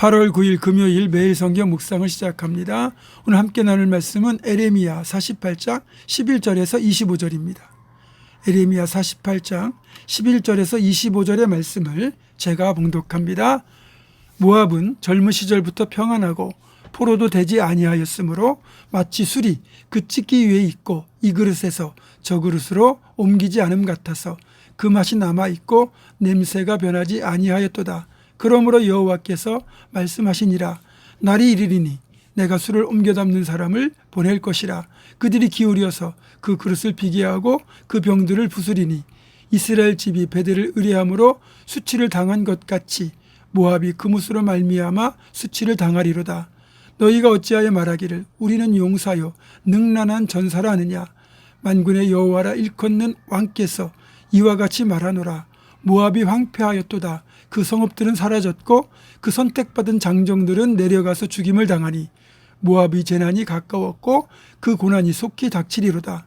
8월 9일 금요일 매일 성경 묵상을 시작합니다. 오늘 함께 나눌 말씀은 에레미야 48장 11절에서 25절입니다. 에레미야 48장 11절에서 25절의 말씀을 제가 봉독합니다. 모압은 젊은 시절부터 평안하고 포로도 되지 아니하였으므로 마치 술이 그 찢기 위에 있고 이 그릇에서 저 그릇으로 옮기지 않음 같아서 그 맛이 남아 있고 냄새가 변하지 아니하였도다. 그러므로 여호와께서 말씀하시니라. 날이 이르리니 내가 술을 옮겨 담는 사람을 보낼 것이라. 그들이 기울여서 그 그릇을 비게 하고 그 병들을 부수리니 이스라엘 집이 배들을 의뢰함으로 수치를 당한 것 같이 모압이 그무스로 말미암아 수치를 당하리로다. 너희가 어찌하여 말하기를 우리는 용사요 능란한 전사라 하느냐? 만군의 여호와라 일컫는 왕께서 이와 같이 말하노라 모압이 황폐하였도다. 그 성읍들은 사라졌고 그 선택받은 장정들은 내려가서 죽임을 당하니 모압의 재난이 가까웠고 그 고난이 속히 닥치리로다.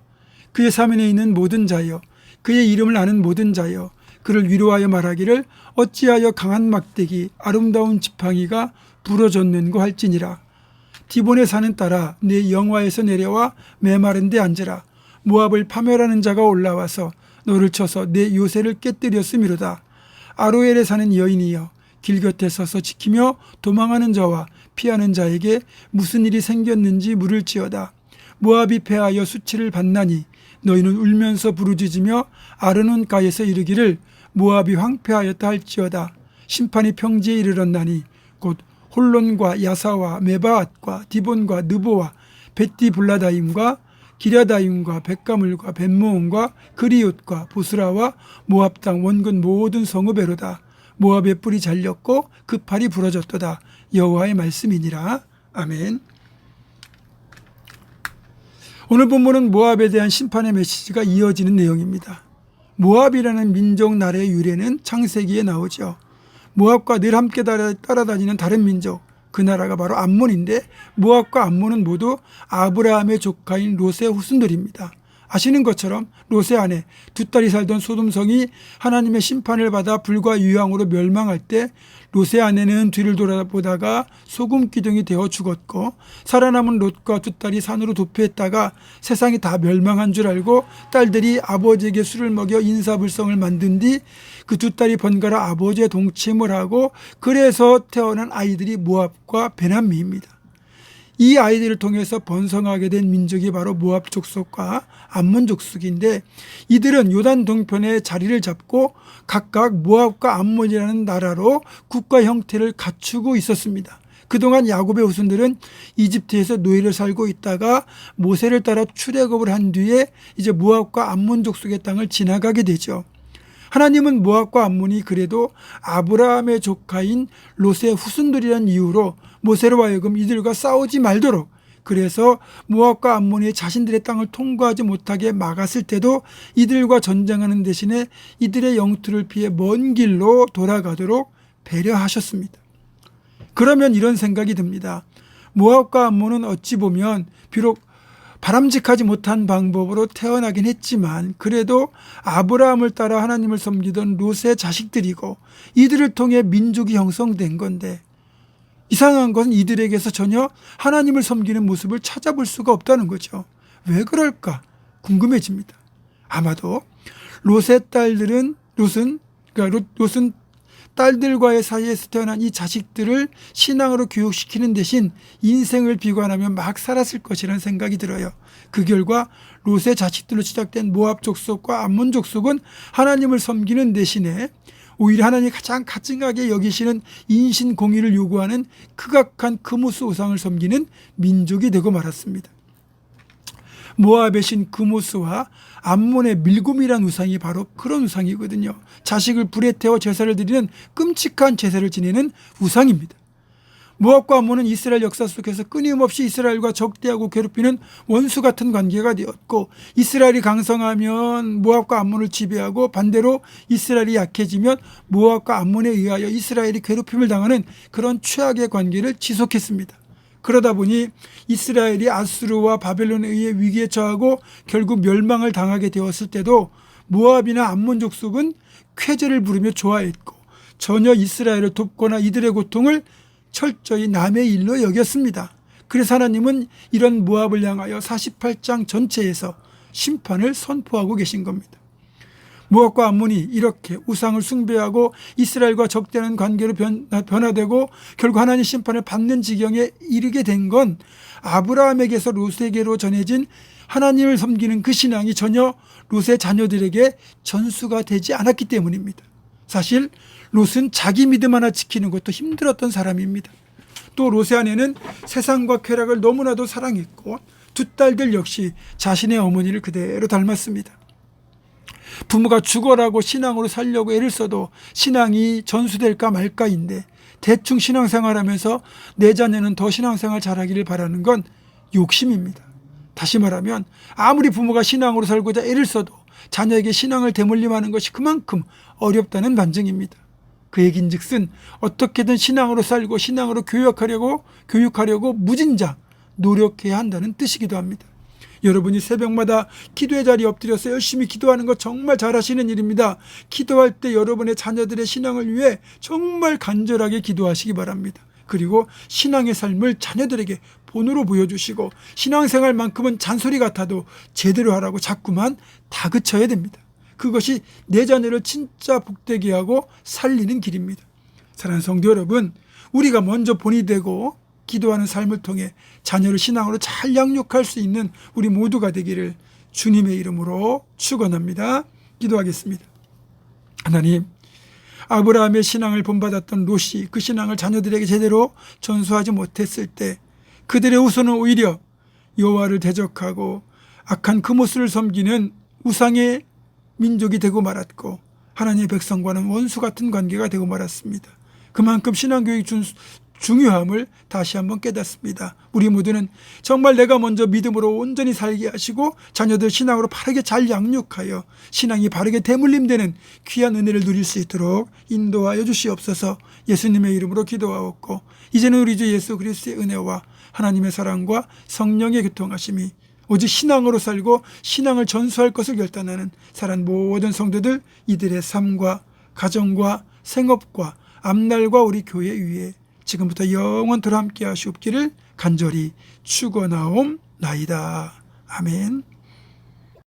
그의 사면에 있는 모든 자여 그의 이름을 아는 모든 자여 그를 위로하여 말하기를 어찌하여 강한 막대기 아름다운 지팡이가 부러졌는고 할지니라. 디본의 산은 따라 내 영화에서 내려와 메마른 데 앉으라. 모압을 파멸하는 자가 올라와서 너를 쳐서 내 요새를 깨뜨렸음이로다. 아로엘에 사는 여인이여 길 곁에 서서 지키며 도망하는 자와 피하는 자에게 무슨 일이 생겼는지 물을지어다. 모압이 패하여 수치를 받나니 너희는 울면서 부르짖으며 아르논가에서 이르기를 모압이 황폐하였다 할지어다. 심판이 평지에 이르렀나니 곧 홀론과 야사와 메바앗과 디본과 느보와 베티블라다임과 기랴다임과 백가물과 벤모온과 그리옷과 보스라와 모압 땅 원근 모든 성읍에로다 모압의 뿔이 잘렸고 그 팔이 부러졌도다 여호와의 말씀이니라 아멘. 오늘 본문은 모압에 대한 심판의 메시지가 이어지는 내용입니다. 모압이라는 민족 나라의 유래는 창세기에 나오죠. 모압과 늘 함께 따라- 따라다니는 다른 민족 그 나라가 바로 암몬인데 모압과 암몬은 모두 아브라함의 조카인 롯의 후손들입니다. 아시는 것처럼 아내 두 딸이 살던 소돔성이 하나님의 심판을 받아 불과 유황으로 멸망할 때 아내는 뒤를 돌아보다가 소금 기둥이 되어 죽었고 살아남은 롯과 두 딸이 산으로 도피했다가 세상이 다 멸망한 줄 알고 딸들이 아버지에게 술을 먹여 인사불성을 만든 뒤 그 두 딸이 번갈아 아버지의 동침을 하고 그래서 태어난 아이들이 모압과 베남미입니다. 이 아이들을 통해서 번성하게 된 민족이 바로 모압 족속과 암몬 족속인데 이들은 요단 동편에 자리를 잡고 각각 모압과 암몬이라는 나라로 국가 형태를 갖추고 있었습니다. 그동안 야곱의 후손들은 이집트에서 노예를 살고 있다가 모세를 따라 출애굽을 한 뒤에 이제 모압과 암몬 족속의 땅을 지나가게 되죠. 하나님은 모압과 암몬이 그래도 아브라함의 조카인 롯의 후손들이라는 이유로 모세로 하여금 이들과 싸우지 말도록 그래서 모압과 암몬이 자신들의 땅을 통과하지 못하게 막았을 때도 이들과 전쟁하는 대신에 이들의 영토를 피해 먼 길로 돌아가도록 배려하셨습니다. 그러면 이런 생각이 듭니다. 모압과 암몬은 어찌 보면 비록 바람직하지 못한 방법으로 태어나긴 했지만 그래도 아브라함을 따라 하나님을 섬기던 롯의 자식들이고 이들을 통해 민족이 형성된 건데 이상한 것은 이들에게서 전혀 하나님을 섬기는 모습을 찾아볼 수가 없다는 거죠. 왜 그럴까 궁금해집니다. 아마도 롯의 딸들은 롯은 그러니까 롯, 롯은 딸들과의 사이에서 태어난 이 자식들을 신앙으로 교육시키는 대신 인생을 비관하며 막 살았을 것이라는 생각이 들어요. 그 결과 롯의 자식들로 시작된 모압 족속과 암몬 족속은 하나님을 섬기는 대신에 오히려 하나님이 가장 가증하게 여기시는 인신 공의를 요구하는 극악한 크모스 우상을 섬기는 민족이 되고 말았습니다. 모압의 신 그모스와 암몬의 밀곰이란 우상이 바로 그런 우상이거든요. 자식을 불에 태워 제사를 드리는 끔찍한 제사를 지내는 우상입니다. 모압과 암몬은 이스라엘 역사 속에서 끊임없이 이스라엘과 적대하고 괴롭히는 원수 같은 관계가 되었고 이스라엘이 강성하면 모압과 암몬을 지배하고 반대로 이스라엘이 약해지면 모압과 암몬에 의하여 이스라엘이 괴롭힘을 당하는 그런 최악의 관계를 지속했습니다. 그러다 보니 이스라엘이 아수르와 바벨론에 의해 위기에 처하고 결국 멸망을 당하게 되었을 때도 모압이나 암몬 족속은 쾌제를 부르며 좋아했고 전혀 이스라엘을 돕거나 이들의 고통을 철저히 남의 일로 여겼습니다. 그래서 하나님은 이런 모압을 향하여 48장 전체에서 심판을 선포하고 계신 겁니다. 모압과 암몬이 이렇게 우상을 숭배하고 이스라엘과 적대하는 관계로 변, 변화되고 결국 하나님 심판을 받는 지경에 이르게 된 건 아브라함에게서 롯에게로 전해진 하나님을 섬기는 그 신앙이 전혀 롯의 자녀들에게 전수가 되지 않았기 때문입니다. 사실 롯은 자기 믿음 하나 지키는 것도 힘들었던 사람입니다. 또 롯의 아내는 세상과 쾌락을 너무나도 사랑했고 두 딸들 역시 자신의 어머니를 그대로 닮았습니다. 부모가 죽어라고 신앙으로 살려고 애를 써도 신앙이 전수될까 말까인데 대충 신앙생활 하면서 내 자녀는 더 신앙생활 잘하기를 바라는 건 욕심입니다. 다시 말하면 아무리 부모가 신앙으로 살고자 애를 써도 자녀에게 신앙을 대물림하는 것이 그만큼 어렵다는 반증입니다. 그 얘긴즉슨 어떻게든 신앙으로 살고 신앙으로 교육하려고 교육하려고 무진장 노력해야 한다는 뜻이기도 합니다. 여러분이 새벽마다 기도의 자리에 엎드려서 열심히 기도하는 것 정말 잘하시는 일입니다. 기도할 때 여러분의 자녀들의 신앙을 위해 정말 간절하게 기도하시기 바랍니다. 그리고 신앙의 삶을 자녀들에게 본으로 보여주시고 신앙생활만큼은 잔소리 같아도 제대로 하라고 자꾸만 다그쳐야 됩니다. 그것이 내 자녀를 진짜 복되게 하고 살리는 길입니다. 사랑하는 성도 여러분, 우리가 먼저 본이 되고 기도하는 삶을 통해 자녀를 신앙으로 잘 양육할 수 있는 우리 모두가 되기를 주님의 이름으로 축원합니다. 기도하겠습니다. 하나님, 아브라함의 신앙을 본받았던 롯이 그 신앙을 자녀들에게 제대로 전수하지 못했을 때 그들의 후손은 오히려 여호와를 대적하고 악한 금오스를 섬기는 우상의 민족이 되고 말았고 하나님의 백성과는 원수 같은 관계가 되고 말았습니다. 그만큼 신앙교육 준 중요함을 다시 한번 깨닫습니다. 우리 모두는 정말 내가 먼저 믿음으로 온전히 살게 하시고 자녀들 신앙으로 바르게 잘 양육하여 신앙이 바르게 대물림되는 귀한 은혜를 누릴 수 있도록 인도하여 주시옵소서 예수님의 이름으로 기도하옵고 이제는 우리 주 예수 그리스도의 은혜와 하나님의 사랑과 성령의 교통하심이 오직 신앙으로 살고 신앙을 전수할 것을 결단하는 사랑 모든 성도들 이들의 삶과 가정과 생업과 앞날과 우리 교회 위에 지금부터 영원토록 함께 하시옵기를 간절히 축원하옵나이다. 아멘.